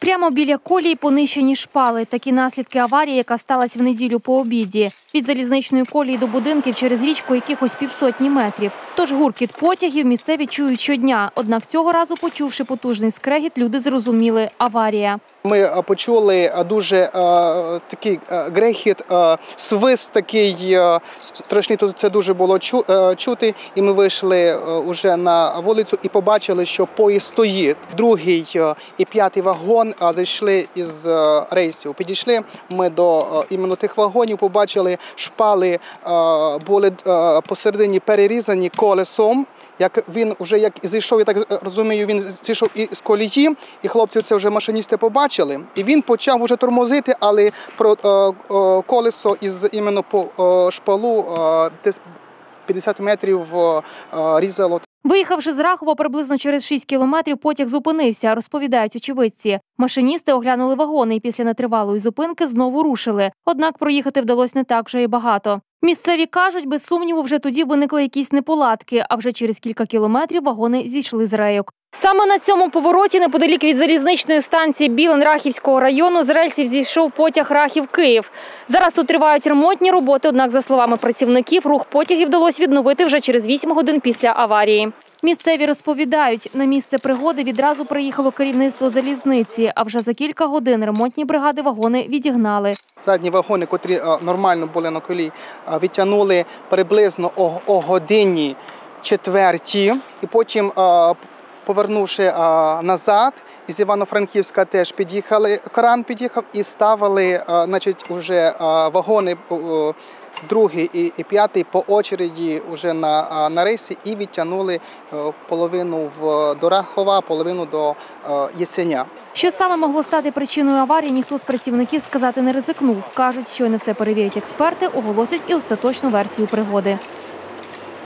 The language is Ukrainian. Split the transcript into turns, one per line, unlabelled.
Прямо біля колії понищені шпали. Такі наслідки аварії, яка сталася в неділю по обіді. Від залізничної колії до будинків через річку якихось півсотні метрів. Тож гуркіт потягів місцеві чують щодня. Однак цього разу, почувши потужний скрегіт, люди зрозуміли – аварія.
Ми е, почули е, дуже е, такий грехіт, свист такий страшний. Тут це дуже було чу, чути. І ми вийшли е, уже на вулицю і побачили, що поїзд стоїть. Другий і п'ятий вагон зайшли із рейсів. Підійшли ми до іменно тих вагонів, побачили шпали були посередині перерізані колесом. Як він вже як зійшов, я так розумію, він зійшов із колії, і хлопці це вже машиністи побачили. І він почав вже тормозити, але про е, е, колесо із іменно по е, шпалу десь 50 метрів різало.
Виїхавши з Рахова приблизно через 6 кілометрів, потяг зупинився, розповідають очевидці. Машиністи оглянули вагони і після нетривалої зупинки знову рушили. Однак проїхати вдалося не так вже і багато. Місцеві кажуть, без сумніву, вже тоді виникли якісь неполадки, а вже через кілька кілометрів вагони зійшли з рейок. Саме на цьому повороті, неподалік від залізничної станції Білин Рахівського району, з рельсів зійшов потяг Рахів-Київ. Зараз тут тривають ремонтні роботи, однак, за словами працівників, рух потягів вдалося відновити вже через 8 годин після аварії. Місцеві розповідають, на місце пригоди відразу приїхало керівництво залізниці, а вже за кілька годин ремонтні бригади вагони відігнали.
Задні вагони, котрі е, нормально були на колії, е, відтягнули приблизно о, годині четвертій, і потім, е, повернувши е, назад, із Івано-Франківська теж під'їхали, кран під'їхав і ставили, значить, уже вагони. Другий і, і п'ятий по очереді вже на, на рейсі і відтягнули е, половину в до Рахова, половину до е, Єсеня.
Що саме могло стати причиною аварії, ніхто з працівників сказати не ризикнув. Кажуть, що не все перевірять експерти, оголосять і остаточну версію пригоди.